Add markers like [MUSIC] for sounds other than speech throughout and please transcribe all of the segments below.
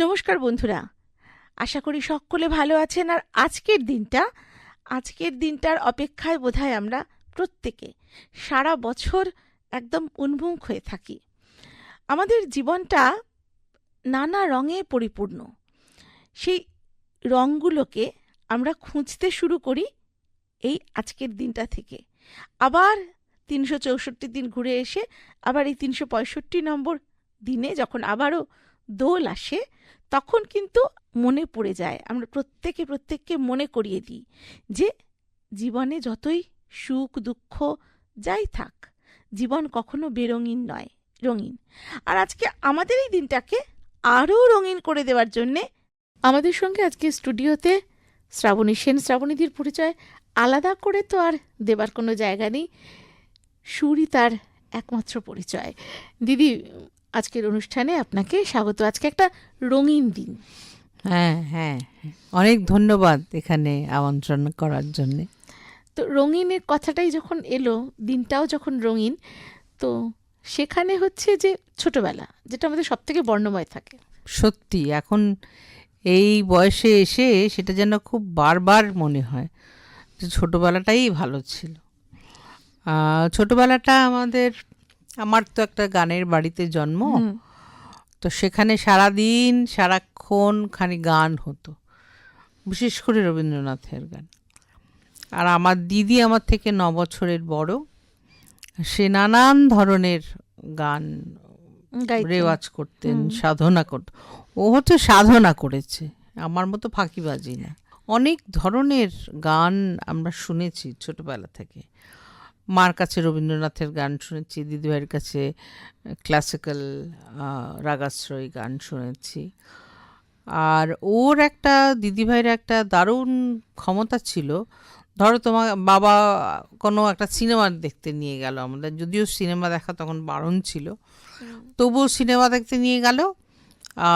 নমস্কার বন্ধুরা। আশা করি সকলে ভালো আছেন আর আজকের দিনটা, আজকের দিনটার অপেক্ষায় বোধহয় আমরা প্রত্যেকে সারা বছর একদম উন্মুখ হয়ে থাকি। আমাদের জীবনটা নানা রঙে পরিপূর্ণ। সেই রঙগুলোকে আমরা খুঁজতে শুরু করি এই আজকের দিনটা থেকে। আবার তিনশো চৌষট্টি দিন ঘুরে এসে আবার এই তিনশো পঁয়ষট্টি নম্বর দিনে যখন আবারও দোল আসে, তখন কিন্তু মনে পড়ে যায়। আমরা প্রত্যেকে প্রত্যেককে মনে করিয়ে দিই যে জীবনে যতই সুখ, দুঃখ যাই থাক, জীবন কখনো বেরঙিন নয়, রঙিন। আর আজকে আমাদের এই দিনটাকে আরও রঙিন করে দেওয়ার জন্যে আমাদের সঙ্গে আজকে স্টুডিওতে শ্রাবণী সেন শ্রাবণীদির পরিচয় আলাদা করে তো আর দেবার কোনো জায়গা নেই। সুরই তার একমাত্র পরিচয়। দিদি আজকের অনুষ্ঠানে আপনাকে স্বাগত। আজকে একটা রঙিন দিন। হ্যাঁ হ্যাঁ। অনেক ধন্যবাদ এখানে আমন্ত্রণ করার জন্যে। তো রঙিনের কথাটাই যখন এলো দিনটাও যখন রঙিন তো সেখানে হচ্ছে যে ছোটবেলা যেটা আমাদের সব থেকে বর্ণময় থাকে। সত্যি এখন এই বয়সে এসে সেটা যেন খুব বারবার মনে হয় যে ছোটোবেলাটাই ভালো ছিল। ছোটোবেলাটা আমাদের আমার তো একটা গানের বাড়িতে জন্ম। তো সেখানে সারাদিন সারাক্ষণ খানি গান হতো। বিশেষ করে রবীন্দ্রনাথের গান। আর আমার দিদি আমার থেকে ন বছরের বড়। সে নানান ধরনের গান। রেওয়াজ করতেন সাধনা করত ও হচ্ছে সাধনা করেছে। আমার মতো ফাঁকিবাজি না। অনেক ধরনের গান আমরা শুনেছি ছোটবেলা থেকে। মার কাছে রবীন্দ্রনাথের গান শুনেছি দিদিভাইয়ের কাছে ক্লাসিক্যাল রাগাশ্রয়ী গান শুনেছি। আর ওর একটা দিদিভাইয়ের একটা দারুণ ক্ষমতা ছিল। ধরো তোমার বাবা কোনো একটা সিনেমা দেখতে নিয়ে গেল আমাদের যদিও সিনেমা দেখা তখন বারণ ছিল। তবুও সিনেমা দেখতে নিয়ে গেল।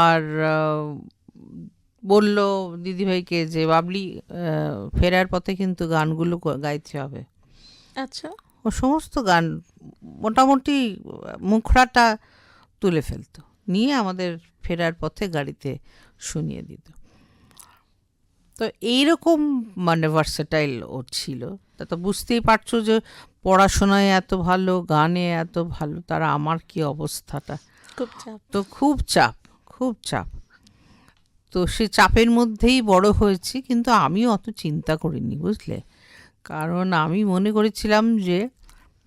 আর বলল দিদিভাইকে যে বাবলি ফেরার পথে কিন্তু গানগুলো গাইতে হবে। আচ্ছা। ও সমস্ত গান মোটামুটি মুখড়াটা তুলে ফেলতো নিয়ে আমাদের ফেরার পথে গাড়িতে শুনিয়ে দিত। তো এইরকম মানে ভার্সেটাইল ও ছিল। তা তো বুঝতেই পারছ যে পড়াশোনায় এত ভালো গানে এত ভালো তারা আমার কি অবস্থাটা? খুব চাপ। তো খুব চাপ খুব চাপ। তো সে চাপের মধ্যেই বড় হয়েছি কিন্তু আমি অত চিন্তা করিনি বুঝলে? কারণ আমি মনে করেছিলাম যে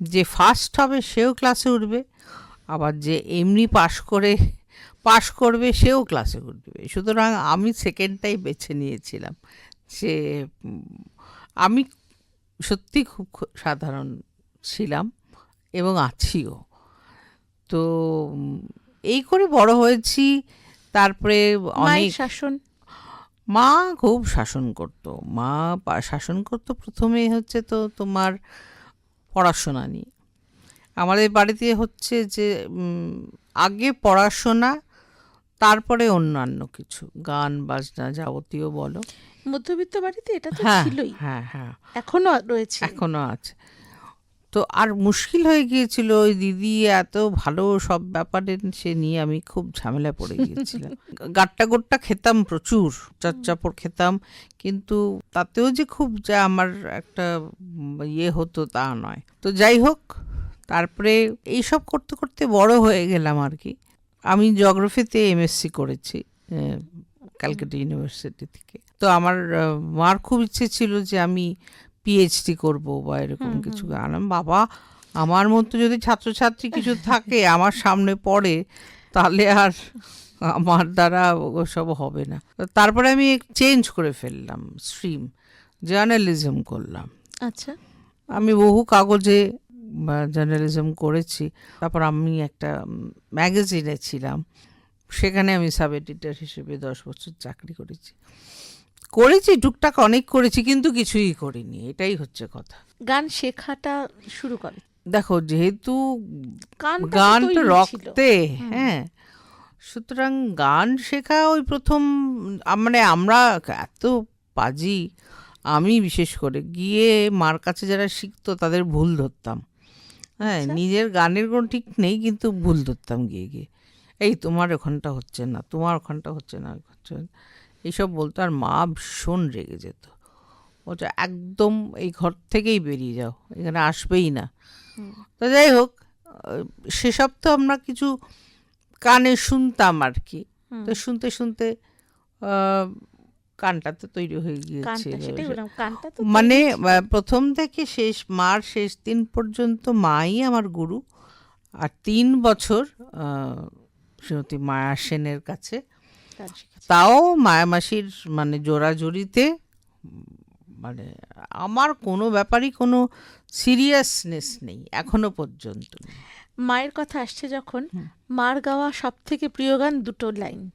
যে ফার্স্ট হবে সেও ক্লাসে উঠবে আবার যে এমনি পাশ করে পাশ করবে সেও ক্লাসে উঠবে। সুতরাং আমি সেকেন্ডটাই বেছে নিয়েছিলাম যে আমি সত্যি খুব সাধারণ ছিলাম এবং আছিও। তো এই করে বড় হয়েছি তারপরে অনেক শাসন? মা খুব শাসন করতো। মা শাসন করতো প্রথমে হচ্ছে তো তোমার পড়াশোনা নিয়ে। আমাদের বাড়িতে হচ্ছে যে আগে পড়াশোনা তারপরে অন্যান্য কিছু। গান বাজনা যাবতীয় বলো। মধ্যবিত্ত বাড়িতে এটা তো হ্যাঁ ছিলই। হ্যাঁ হ্যাঁ। এখনও রয়েছে। এখনও আছে। তো আর মুশকিল হয়ে গিয়েছিল ওই দিদি এত ভালো সব ব্যাপারে সে নিয়ে আমি খুব ঝামেলা পড়ে গিয়েছিলাম। [LAUGHS] গাট্টা গোট্টা খেতাম প্রচুর চচ্চাপড় খেতাম কিন্তু তাতেও যে খুব যে আমার একটা ইয়ে হতো তা নয়। তো যাই হোক তারপরে এইসব করতে করতে বড় হয়ে গেলাম আর কি। আমি জিওগ্রাফিতে এমএসসি করেছি ক্যালকাটা ইউনিভার্সিটি থেকে। তো আমার মার খুব ইচ্ছে ছিল যে আমি পিএইচডি করব বা এরকম কিছু আনলাম বাবা আমার মতো যদি ছাত্রছাত্রী কিছু থাকে [LAUGHS] আমার সামনে পড়ে তাহলে আর আমার দ্বারা ওসব হবে না। তারপরে আমি চেঞ্জ করে ফেললাম স্ট্রিম জার্নালিজম করলাম। আচ্ছা। আমি বহু কাগজে জার্নালিজম করেছি। তারপর আমি একটা ম্যাগাজিনে ছিলাম। সেখানে আমি সাব এডিটর হিসেবে দশ বছর চাকরি করেছি। করেছি টুকটাক অনেক করেছি কিন্তু কিছুই করিনি এটাই হচ্ছে কথা। গান শেখাটা শুরু করে। দেখো যেহেতু গান তো রক্তে হ্যাঁ। সুতরাং গান শেখা ওই প্রথম মানে আমরা এত পাজি আমি বিশেষ করে গিয়ে মার কাছে যারা শিখতো তাদের ভুল ধরতাম। হ্যাঁ আচ্ছা। নিজের গানের কোনো ঠিক নেই কিন্তু ভুল ধরতাম গিয়ে গিয়ে। এই তোমার ওখানটা হচ্ছে না তোমার ওখানটা হচ্ছে না হচ্ছে না। এইসব বলতো আর মা ভীষণ রেগে যেত। বলছে একদম এই ঘর থেকেই বেরিয়ে যাও এখানে আসবেই না। তো যাই হোক সেসব তো আমরা কিছু কানে শুনতাম আর কি। তো শুনতে শুনতে কানটা তো তৈরি হয়ে তো মানে প্রথম থেকে শেষ মার শেষ দিন পর্যন্ত মাই আমার গুরু। আর তিন বছর শ্রীমতী মায়া সেনের কাছে। তাও মায়ামাসির মানে উম, মানে আমার কোনো ব্যাপারই কোনো সিরিয়াসনেস নেই এখনও পর্যন্ত। মায়ের কথা আসছে যখন মার গাওয়া সব থেকে প্রিয় গান দুটো লাইন।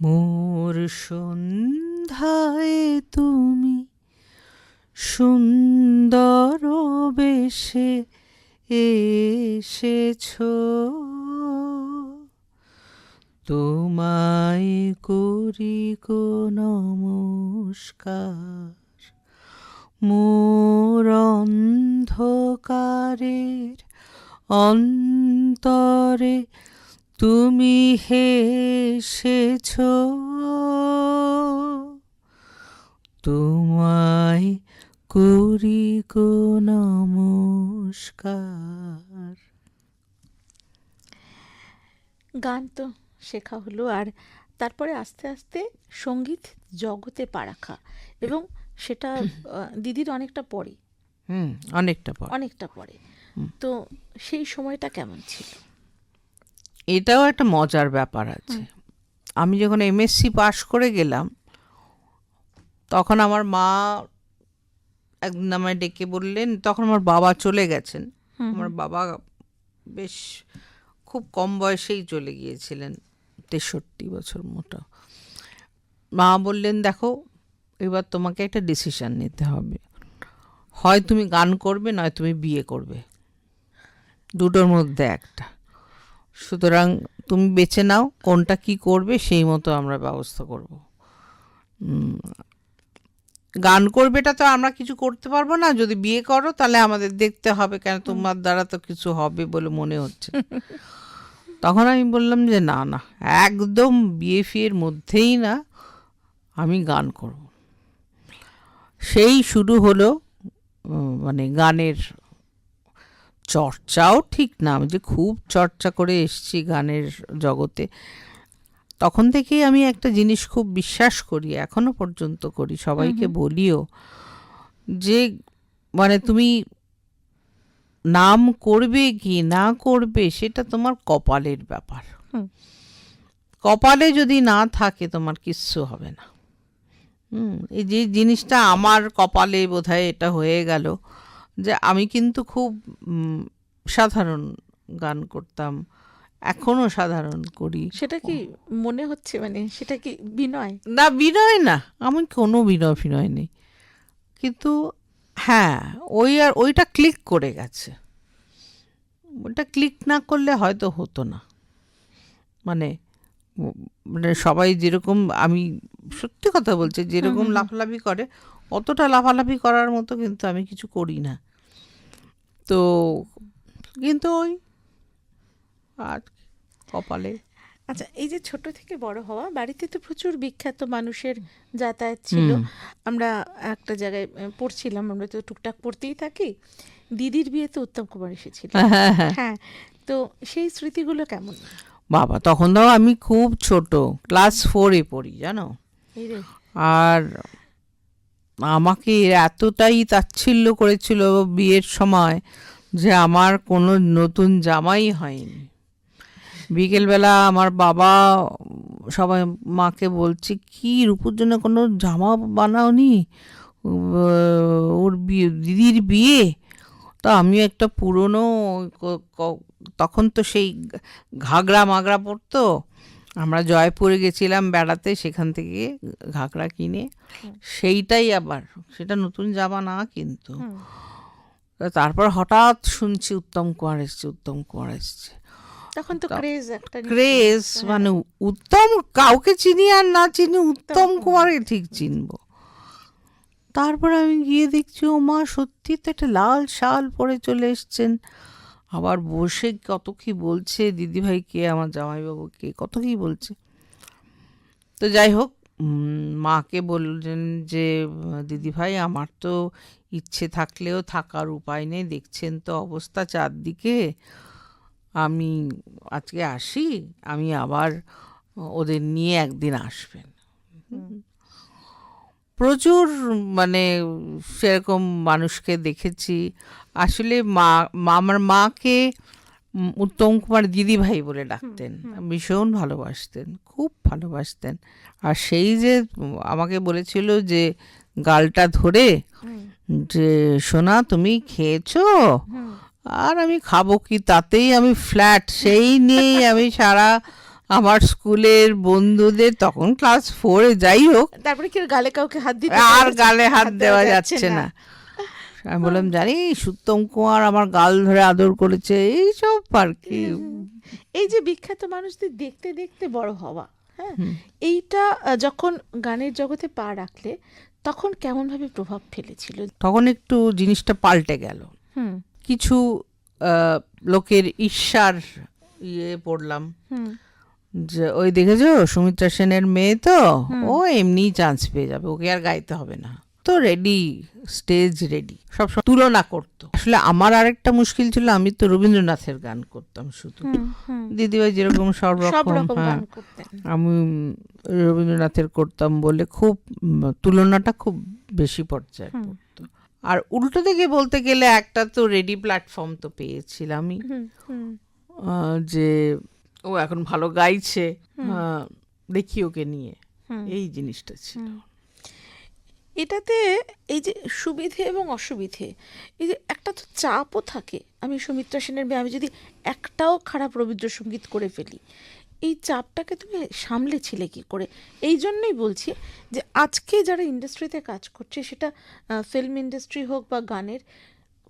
মোর সন্ধ্যায় তুমি সুন্দর বেশে এসেছ। তোমায় করি গো নমস্কার। মোর অন্ধকারের অন্তরে তুমি হেসেছ। তোমায় করি গো নমস্কার। গান তো। শেখা হলো আর তারপরে আস্তে আস্তে সংগীত জগতে পা রাখা এবং সেটা দিদির অনেকটা পরে। হুম অনেকটা পর। অনেকটা পরে। তো সেই সময়টা কেমন ছিল? এটাও একটা মজার ব্যাপার আছে। আমি যখন এমএসসি পাশ করে গেলাম তখন আমার মা একদিন আমায় ডেকে বললেন তখন আমার বাবা চলে গেছেন। আমার বাবা বেশ খুব কম বয়সেই চলে গিয়েছিলেন। তেষট্টি বছর মোটা। মা বললেন, দেখো, এবার তোমাকে একটা ডিসিশান নিতে হবে। হয় তুমি গান করবে, নয় তুমি বিয়ে করবে। দুটোর মধ্যে একটা। সুতরাং তুমি বেছে নাও কোনটা কি করবে, সেই মতো আমরা ব্যবস্থা করব। গান করবেটা তো আমরা কিছু করতে পারব না। যদি বিয়ে করো, তাহলে আমাদের দেখতে হবে কেন তোমার দ্বারা তো কিছু হবে বলে মনে হচ্ছে। তখন আমি বললাম যে না না একদম বিয়ে ফিয়ের মধ্যেই না আমি গান করব। সেই শুরু হলো মানে গানের চর্চাও ঠিক না আমি যে খুব চর্চা করে এসেছি গানের জগতে। তখন থেকেই আমি একটা জিনিস খুব বিশ্বাস করি এখনও পর্যন্ত করি সবাইকে বলিও যে মানে তুমি নাম করবে কি না করবে সেটা তোমার কপালের ব্যাপার। কপালে যদি না থাকে তোমার কিচ্ছু হবে না। হুম এই যে জিনিসটা আমার কপালে বোধহয় এটা হয়ে গেল যে আমি কিন্তু খুব সাধারণ গান করতাম এখনও সাধারণ করি। সেটা কি মনে হচ্ছে? মানে সেটা কি বিনয়? না বিনয় না আমি কোনো বিনয় ফিনয় নেই। কিন্তু হ্যাঁ ওই আর ওইটা ক্লিক করে গেছে। ওটা ক্লিক না করলে হয়তো হতো না। মানে মানে সবাই যেরকম আমি সত্যি কথা বলছি যেরকম লাফালাফি করে অতটা লাফালাফি করার মতো কিন্তু আমি কিছু করি না। তো কিন্তু ওই আর কপালে আচ্ছা এই যে ছোট থেকে বড় হওয়া বাড়িতে তো প্রচুর বিখ্যাত মানুষের যাতায়াত ছিল। আমরা একটা জায়গায় পড়ছিলাম আমরা তো টুকটাক পড়তেই থাকি। দিদির বিয়েতে উত্তম কুমার এসেছিল। হ্যাঁ হ্যাঁ হ্যাঁ। তো সেই স্মৃতিগুলো কেমন? বাবা তখন তো আমি খুব ছোট ক্লাস ফোরে পড়ি জানো? আর আমাকে এতটাই তাচ্ছিল্য করেছিল বিয়ের সময় যে আমার কোনো নতুন জামাই হয়নি। বিকেলবেলা আমার বাবা সবাই মাকে বলছে কি রূপুর জন্য কোনো জামা বানাওনি? ওর বিয়ে দিদির বিয়ে? তা আমি একটা পুরনো তখন তো সেই ঘাগরা মাগরা পরতো। আমরা জয়পুরে গেছিলাম বেড়াতে সেখান থেকে ঘাগরা কিনে। সেইটাই আবার সেটা নতুন জামা না কিন্তু। তারপর হঠাৎ শুনছি উত্তম কুমার এসছে উত্তম কুমার এসছে। তখন তো ক্রেজ একটা ক্রেজ মানে উত্তম কাউকে চিনি আর না চিনি উত্তম কুমারকে ঠিক চিনবো। তারপর আমি গিয়ে দেখছি ও মা সত্যি তো একটা লাল শাল পরে চলে এসছেন। আবার বসে কত কি বলছে দিদিভাই কে আমার জামাইবাবু কে কত কি বলছে। তো যাই হোক মাকে বললেন যে দিদিভাই আমার তো ইচ্ছে থাকলেও থাকার উপায় নেই দেখছেন তো অবস্থা চারদিকে। আমি আজকে আসি আমি আবার ওদের নিয়ে একদিন আসবেন। প্রচুর মানে সেরকম মানুষকে দেখেছি। আসলে মা মা- আমার মাকে উত্তম কুমার দিদিভাই বলে ডাকতেন। ভীষণ ভালোবাসতেন খুব ভালোবাসতেন। আর সেই যে আমাকে বলেছিল যে গালটা ধরে যে সোনা তুমি খেয়েছো? আর আমি খাব কি? তাতেই আমি ফ্ল্যাট সেই নিয়েই আমি সারা আমার স্কুলের বন্ধুদের তখন ক্লাস ফোরে যাই হোক তারপরে কি গালে কাউকে হাত দিতে আর গালে হাত দেওয়া যাচ্ছে না। আমি বললাম জানি সুত্তম কুমার আমার গাল ধরে আদর করেছে এইসব আর কি? এই যে বিখ্যাত মানুষদের দেখতে দেখতে বড় হওয়া হ্যাঁ? এইটা যখন গানের জগতে পা রাখলে তখন কেমনভাবে প্রভাব ফেলেছিল? তখন একটু জিনিসটা পাল্টে গেল। হুম। কিছু লোকের ঈর্ষার ইয়ে পড়লাম। যে ওই দেখেছ সুমিত্রা সেনের মেয়ে তো? ও এমনিই চান্স পেয়ে যাবে ওকে আর গাইতে হবে না। তো রেডি স্টেজ রেডি সব তুলনা করতো। আসলে আমার আরেকটা মুশকিল ছিল আমি তো রবীন্দ্রনাথের গান করতাম শুধু। দিদিভাই যেরকম সব রকম হ্যাঁ। আমি রবীন্দ্রনাথের করতাম বলে খুব তুলনাটা খুব বেশি পর্যায়ে পড়তো। আর উল্টো দিকে বলতে গেলে একটা তো রেডি প্ল্যাটফর্ম তো পেয়েছিলামই। আহ, যে ও এখন ভালো গাইছে দেখি ওকে নিয়ে। এই জিনিসটা ছিল। এটাতে এই যে সুবিধে এবং অসুবিধে এই যে একটা তো চাপও থাকে। আমি সুমিত্রা সেনের মেয়ে আমি যদি একটাও খারাপ রবীন্দ্রসঙ্গীত করে ফেলি এই চাপটাকে তুমি সামলেছিলে কি করে? এই জন্যই বলছি যে আজকে যারা ইন্ডাস্ট্রিতে কাজ করছে সেটা ফিল্ম ইন্ডাস্ট্রি হোক বা গানের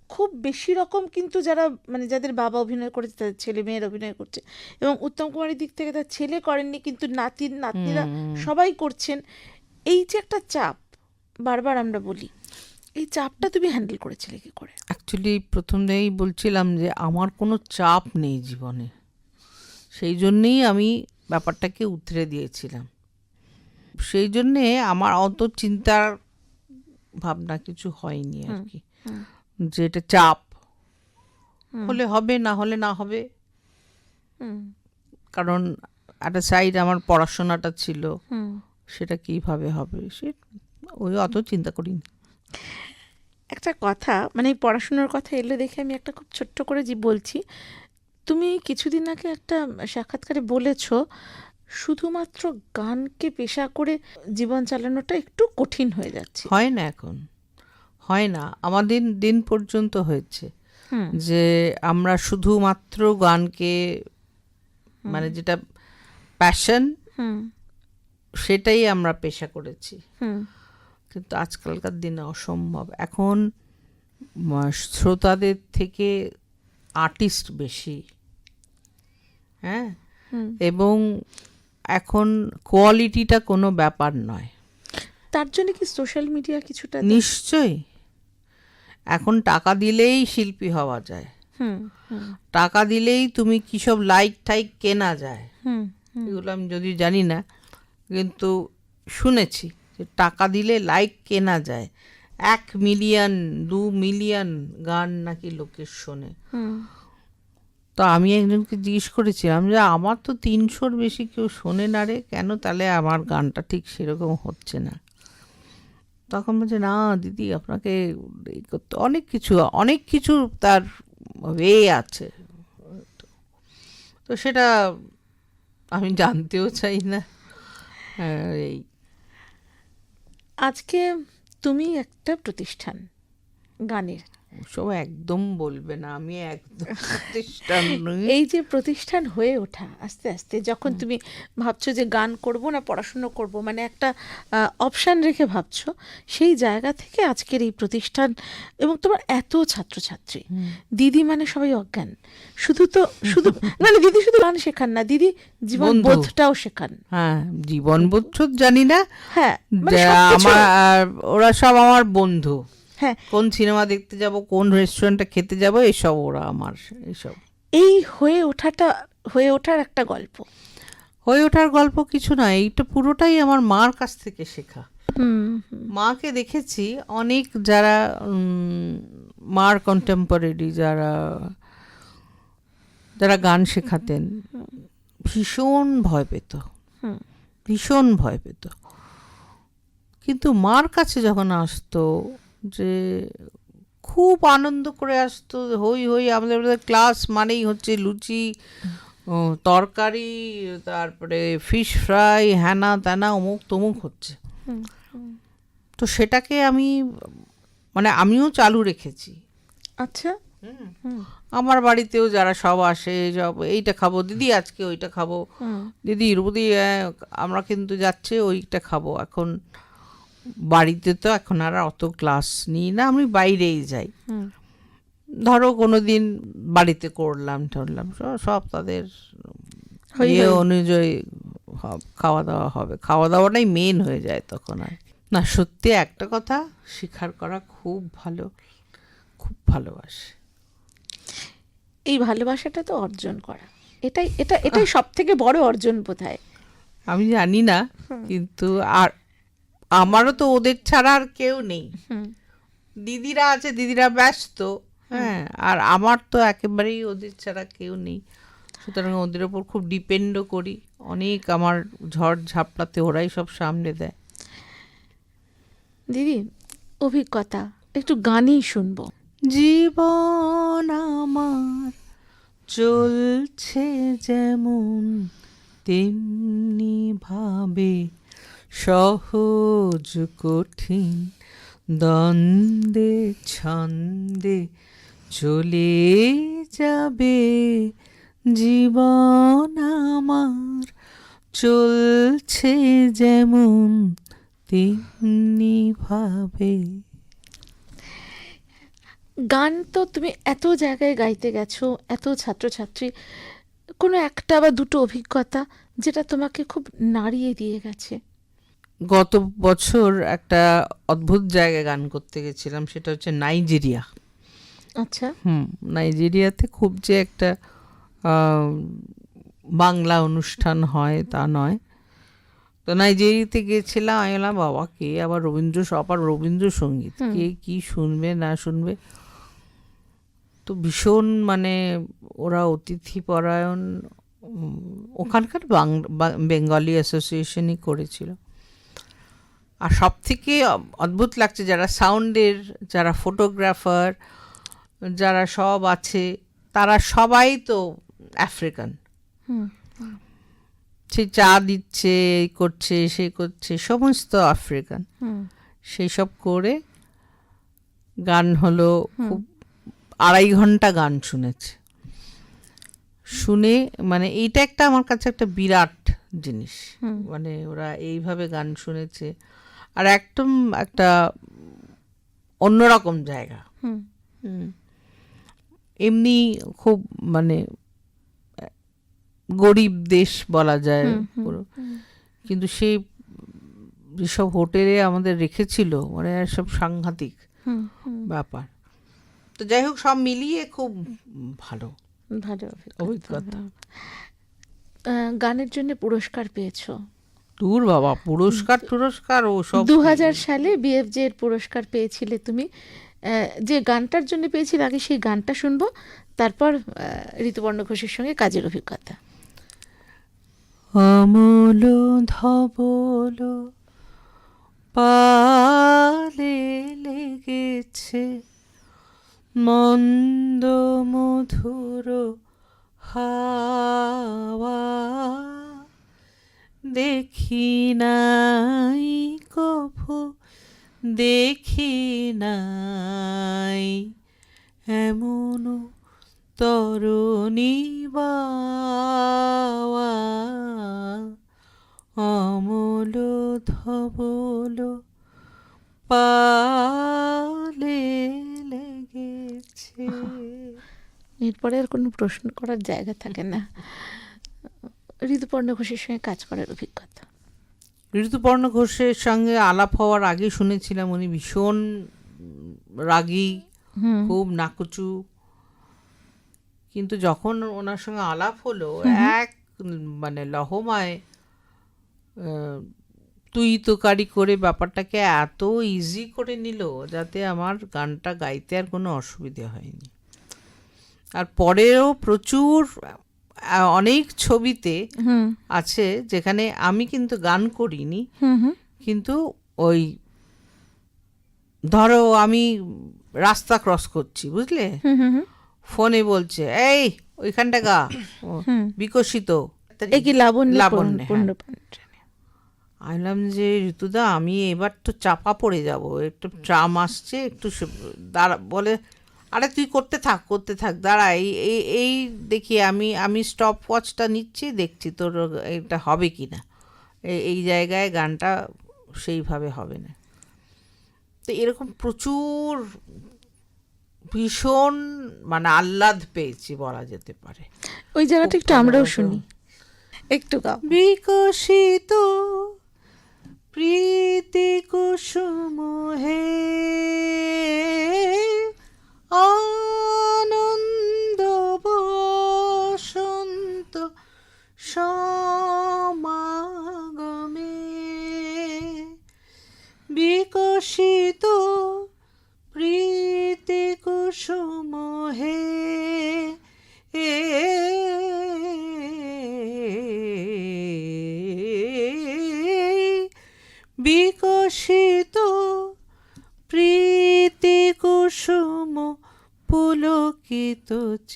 খুব বেশি রকম কিন্তু যারা মানে যাদের বাবা অভিনয় করেছে তাদের ছেলে মেয়ের অভিনয় করছে এবং উত্তম কুমারের দিক থেকে তার ছেলে করেননি কিন্তু নাতির নাতনিরা সবাই করছেন। এই যে একটা চাপ বারবার আমরা বলি এই চাপটা তুমি হ্যান্ডেল করেছিলে কি করে? অ্যাকচুয়ালি প্রথমেই বলছিলাম যে আমার কোনো চাপ নেই জীবনে। সেই জন্যেই আমি ব্যাপারটাকে উতরে দিয়েছিলাম। সেই জন্যে আমার অত চিন্তার ভাবনা কিছু হয়নি আর কি। যে এটা চাপ। হলে হবে না হলে না হবে। কারণ একটা সাইড আমার পড়াশোনাটা ছিল। সেটা কীভাবে হবে? সে ওই অত চিন্তা করিনি। একটা কথা মানে পড়াশোনার কথা এলে দেখে আমি একটা খুব ছোট্ট করে যে বলছি তুমি কিছুদিন আগে একটা সাক্ষাৎকারে বলেছ শুধুমাত্র গানকে পেশা করে জীবন চালানোটা একটু কঠিন হয়ে যাচ্ছে। হয় না এখন। হয় না। আমাদের দিন পর্যন্ত হয়েছে যে আমরা শুধুমাত্র গানকে মানে যেটা প্যাশন হুম। সেটাই আমরা পেশা করেছি। কিন্তু আজকালকার দিনে অসম্ভব। এখন শ্রোতাদের থেকে আর্টিস্ট বেশি। হ্যাঁ? এবং এখন কোয়ালিটিটা কোনো ব্যাপার নয়। তার জন্য কি সোশ্যাল মিডিয়া কিছুটা নিশ্চয়ই। এখন টাকা দিলেই শিল্পী হওয়া যায়। টাকা দিলেই তুমি কী সব লাইক টাইক কেনা যায়? হুম এগুলো আমি যদি জানি না কিন্তু শুনেছি যে টাকা দিলে লাইক কেনা যায়। এক মিলিয়ন দু মিলিয়ন গান নাকি লোকের শোনে। তো আমি একজনকে জিজ্ঞেস করেছিলাম যে আমার তো তিনশোর বেশি কেউ শোনে না রে কেন তাহলে আমার গানটা ঠিক সেরকম হচ্ছে না? তখন বলছে না দিদি আপনাকে করতে অনেক কিছু অনেক কিছু তার ওয়ে আছে। তো সেটা আমি জানতেও চাই না। হ্যাঁ, এই। আজকে তুমি একটা প্রতিষ্ঠান গানের সব একদম বলবে না আমি একদম [LAUGHS] প্রতিষ্ঠান এই যে প্রতিষ্ঠান হয়ে ওঠা আস্তে আস্তে যখন তুমি ভাবছ যে গান করব না পড়াশুনো করব মানে একটা অপশান রেখে ভাবছ সেই জায়গা থেকে আজকের এই প্রতিষ্ঠান এবং তোমার এত ছাত্রছাত্রী দিদি মানে সবাই অজ্ঞান। শুধু তো শুধু [LAUGHS] মানে দিদি শুধু গান শেখান না দিদি জীবন বোধটাও শেখান। হ্যাঁ জীবন বোধ জানি না। হ্যাঁ মানে আমার ওরা সব আমার বন্ধু। হ্যাঁ। কোন সিনেমা দেখতে যাব কোন রেস্টুরেন্টে খেতে যাব এসব ওরা আমার এইসব। এই হয়ে ওঠাটা হয়ে ওঠার একটা গল্প। হয়ে ওঠার গল্প কিছু না এইটা পুরোটাই আমার মার কাছ থেকে শেখা। হুম মাকে দেখেছি অনেক যারা মার কন্টেম্পোরারি যারা যারা গান শেখাতেন ভীষণ ভয় পেত। হুম। ভীষণ ভয় পেত। কিন্তু মার কাছে যখন আসতো যে খুব আনন্দ করে আসতো হই হই আমাদের ক্লাস মানেই হচ্ছে লুচি তরকারি তারপরে ফিশ ফ্রাই হ্যানা ত্যানা অমুক তমুক হচ্ছে। তো সেটাকে আমি মানে আমিও চালু রেখেছি। আচ্ছা। আমার বাড়িতেও যারা সব আসে সব এইটা খাব দিদি আজকে ওইটা খাব। দিদি রুদি আমরা কিন্তু যাচ্ছে ওইটা খাব। এখন বাড়িতে তো এখন আর অত ক্লাস নিই না আমি বাইরেই যাই। ধরো কোনো দিন বাড়িতে করলাম টরলাম সব- তাদের ইয়ে অনুযায়ী খাওয়া দাওয়া হবে। খাওয়া দাওয়াটাই মেন হয়ে যায় তখন আর। না সত্যি একটা কথা স্বীকার করা খুব ভালো খুব ভালোবাসে। এই ভালোবাসাটা তো অর্জন করা। এটাই এটা এটাই সব থেকে বড় অর্জন বোধহয়। আমি জানি না কিন্তু আর আমারও তো ওদের ছাড়া আর কেউ নেই। দিদিরা আছে দিদিরা ব্যস্ত। হ্যাঁ আর আমার তো একেবারেই ওদের ছাড়া কেউ নেই। সুতরাং ওদের ওপর খুব ডিপেন্ডও করি। অনেক আমার ঝড় ঝাপটাতে ওরাই সব সামনে দেয়। দিদি অভিজ্ঞতা একটু গানই শুনব। জীবন আমার চলছে যেমন তেমনি ভাবে সহজ কঠিন দ্বন্দ্বে ছন্দে চলে যাবে জীবন আমার। চলছে যেমন তেমনি ভাবে। গান তো তুমি এত জায়গায় গাইতে গেছো, এত ছাত্রছাত্রী, কোনো একটা বা দুটো অভিজ্ঞতা যেটা তোমাকে খুব নাড়িয়ে দিয়ে গেছে। গত বছর একটা অদ্ভুত জায়গায় গান করতে গেছিলাম সেটা হচ্ছে নাইজেরিয়া। আচ্ছা। হুম নাইজেরিয়াতে খুব যে একটা বাংলা অনুষ্ঠান হয় তা নয়। তো নাইজেরিয়াতে গেছিলাম আমি বললাম বাবা কে আবার রবীন্দ্র আবার রবীন্দ্রসঙ্গীত? কে কি শুনবে না শুনবে? তো ভীষণ মানে ওরা অতিথি পরায়ণ ওখানকার বাংলা বেঙ্গলি অ্যাসোসিয়েশনই করেছিল। আর সব থেকে অদ্ভুত লাগছে যারা সাউন্ডের যারা ফটোগ্রাফার যারা সব আছে তারা সবাই তো আফ্রিকান। হুম। সে চা দিচ্ছে এই করছে সে করছে সমস্ত আফ্রিকান। হুম। সেই সব করে গান হলো খুব আড়াই ঘণ্টা গান শুনেছে। শুনে মানে এইটা একটা আমার কাছে একটা বিরাট জিনিস। মানে ওরা এইভাবে গান শুনেছে। আর একদম একটা অন্যরকম জায়গা। হুম। হুম। এমনি খুব মানে গরিব দেশ বলা যায় পুরো। কিন্তু সেই যেসব হোটেলে আমাদের রেখেছিল মানে সব সাংঘাতিক ব্যাপার। তো যাই হোক সব মিলিয়ে খুব ভালো। ভালো অভিজ্ঞতা। গানের জন্য পুরস্কার পেয়েছ। দূর বাবা পুরস্কার পুরস্কার ও সব দু হাজার সালে বিএফজে এর পুরস্কার পেয়েছিলে তুমি। যে গানটার জন্য পেয়েছিলে আগে সেই গানটা শুনব তারপর ঋতুপর্ণ ঘোষের সঙ্গে কাজের অভিজ্ঞতা। অমল ধবল পালে লেগেছে মন্দ মধুর হাওয়া দেখি নাই কভু, দেখি নাই এমন তরুণী বাওয়া অমল ধবল পালে লেগেছে। এরপরে আর কোনো প্রশ্ন করার জায়গা থাকে না। ঋতুপর্ণ ঘোষের সঙ্গে কাজ করার অভিজ্ঞতা। ঋতুপর্ণ ঘোষের সঙ্গে আলাপ হওয়ার আগে শুনেছিলাম উনি ভীষণ রাগী খুব নাকুচু। কিন্তু যখন ওনার সঙ্গে আলাপ হলো এক মানে লহমায় তুই তোকারি করে ব্যাপারটাকে এত ইজি করে নিল যাতে আমার গানটা গাইতে আর কোনো অসুবিধে হয়নি। আর পরেও প্রচুর অনেক ছবিতে আছে যেখানে আমি কিন্তু গান করিনি। কিন্তু ওই ধরো আমি রাস্তা ক্রস করছি বুঝলে? ফোনে বলছে এই ওইখানটা গা। বিকশিত। হ্যাঁ। আমি বললাম যে ঋতুদা আমি এবার তো চাপা পড়ে যাব। একটু ট্রাম আসছে একটু দাঁড়া বলে আরে তুই করতে থাক করতে থাক দাঁড়া এই এই দেখি আমি আমি স্টপ ওয়াচটা নিচ্ছি দেখছি তোর এটা হবে কি না এই এই জায়গায় গানটা সেইভাবে হবে না। তো এরকম প্রচুর ভীষণ মানে আহ্লাদ পেয়েছি বলা যেতে পারে। ওই জায়গাটা একটু আমরাও শুনি। একটু গাও। বিকশিত প্রীতি কুসুম হে আনন্দ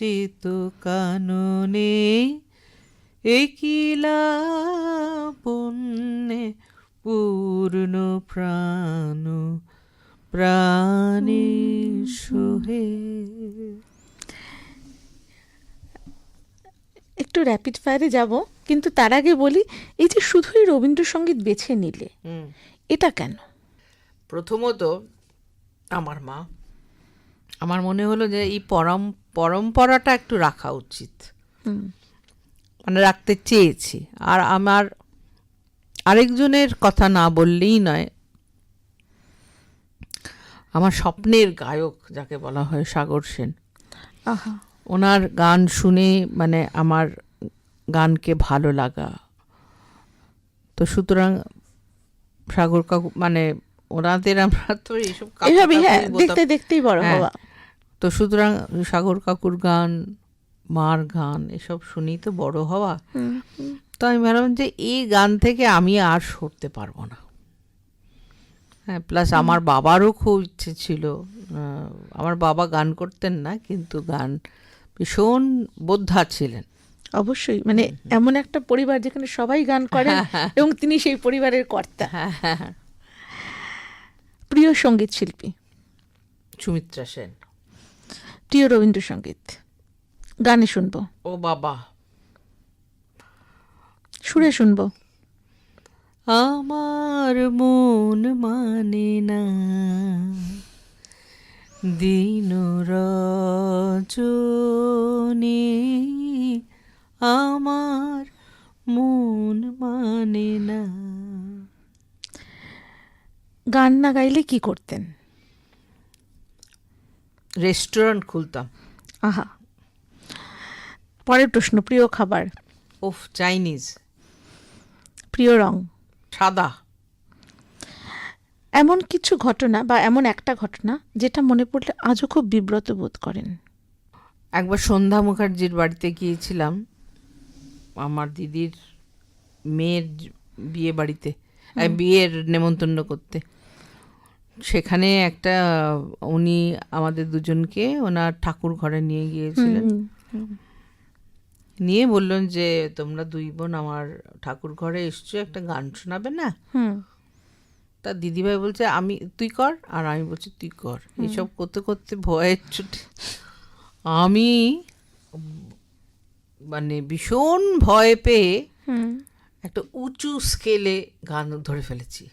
চিত কাননে একিলা পুণ্যে পূর্ণ প্রাণ প্রাণী সোহে। একটু র্যাপিড ফায়ারে যাব কিন্তু তার আগে বলি এই যে শুধুই রবীন্দ্রসঙ্গীত বেছে নিলে এটা কেন? প্রথমত আমার মা আমার মনে হলো যে এই পরম পরম্পরাটা একটু রাখা উচিত। মানে রাখতে চেয়েছি। আর আমার আরেকজনের কথা না বললেই নয় আমার স্বপ্নের গায়ক যাকে বলা হয় সাগর সেন ওনার গান শুনে মানে আমার গানকে ভালো লাগা। তো সুতরাং সাগর কাকু মানে ওনাদের আমরা তো এইসব হ্যাঁ দেখতে দেখতেই বড় হ্যাঁ। হওয়া। তো সুতরাং সাগর কাকুর গান মার গান এসব শুনেই তো বড় হওয়া। তো আমি ভাবলাম যে এই গান থেকে আমি আর সরতে পারব না। হ্যাঁ প্লাস আমার বাবারও খুব ইচ্ছে ছিল আমার বাবা গান করতেন না কিন্তু গান ভীষণ বোদ্ধা ছিলেন। অবশ্যই মানে এমন একটা পরিবার যেখানে সবাই গান করেন এবং তিনি সেই পরিবারের কর্তা। হ্যাঁ হ্যাঁ হ্যাঁ। প্রিয় সংগীত শিল্পী। সুমিত্রা সেন। প্রিয় রবীন্দ্রসঙ্গীত। গানে শুনব। ও বাবা। সুরে শুনব। আমার মন মানে না। দিন রজনী আমার মন মানে না। গান না গাইলে কি করতেন? রেস্টুরেন্ট খুলতাম। আহা। পরের প্রশ্ন প্রিয় খাবার? ওফ চাইনিজ। প্রিয় রং? সাদা। এমন কিছু ঘটনা বা এমন একটা ঘটনা যেটা মনে পড়লে আজও খুব বিব্রত বোধ করেন? একবার সন্ধ্যা মুখার্জির বাড়িতে গিয়েছিলাম আমার দিদির মেয়ের বিয়ে বাড়িতে বিয়ের নেমন্তন্ন করতে। সেখানে একটা উনি আমাদের দুজনকে ওনার ঠাকুর ঘরে নিয়ে গিয়েছিলেন। নিয়ে বললেন যে তোমরা দুই বোন আমার ঠাকুর ঘরে এসছো একটা গান শোনাবে না? তা দিদিভাই বলছে আমি তুই কর। আর আমি বলছি তুই কর। এইসব করতে করতে ভয়ের ছুটে আমি মানে ভীষণ ভয় পেয়ে একটা উঁচু স্কেলে গান ধরে ফেলেছি।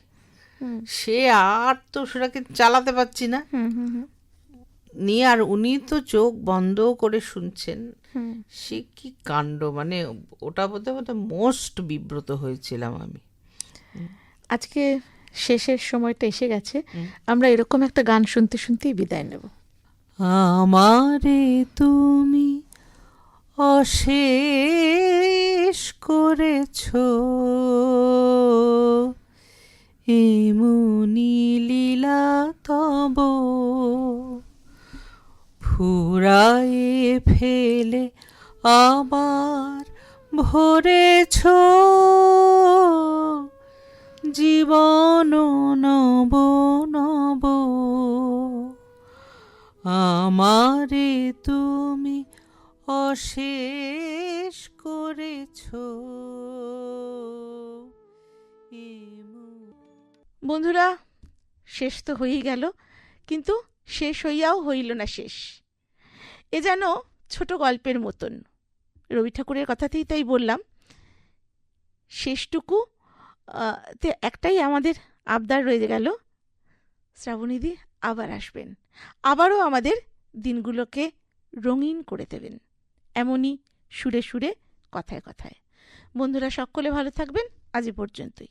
সে আর তো সেটাকে চালাতে পারছি না। নিয়ে আর উনি তো চোখ বন্ধ করে শুনছেন। সে কি কাণ্ড? মানে ওটা বলতে বলতে মোস্ট বিব্রত হয়েছিলাম আমি। আজকে শেষের সময়টা এসে গেছে। আমরা এরকম একটা গান শুনতে শুনতেই বিদায় নেব। আমারে তুমি অশেষ করেছ। এমনি লীলা তব ফুরায়ে ফেলে আবার ভরেছ শেষ তো হয়েই গেল, কিন্তু শেষ হইয়াও হইল না শেষ। এ যেন ছোট গল্পের মতন। রবি ঠাকুরের কথাতেই তাই বললাম, শেষটুকু তে একটাই আমাদের আবদার রয়ে গেল, শ্রাবণীদি আবার আসবেন। আবারও আমাদের দিনগুলোকে রঙিন করে দেবেন, এমনই সুরে সুরে, কথায় কথায়। বন্ধুরা সকলে ভালো থাকবেন, আজ পর্যন্তই।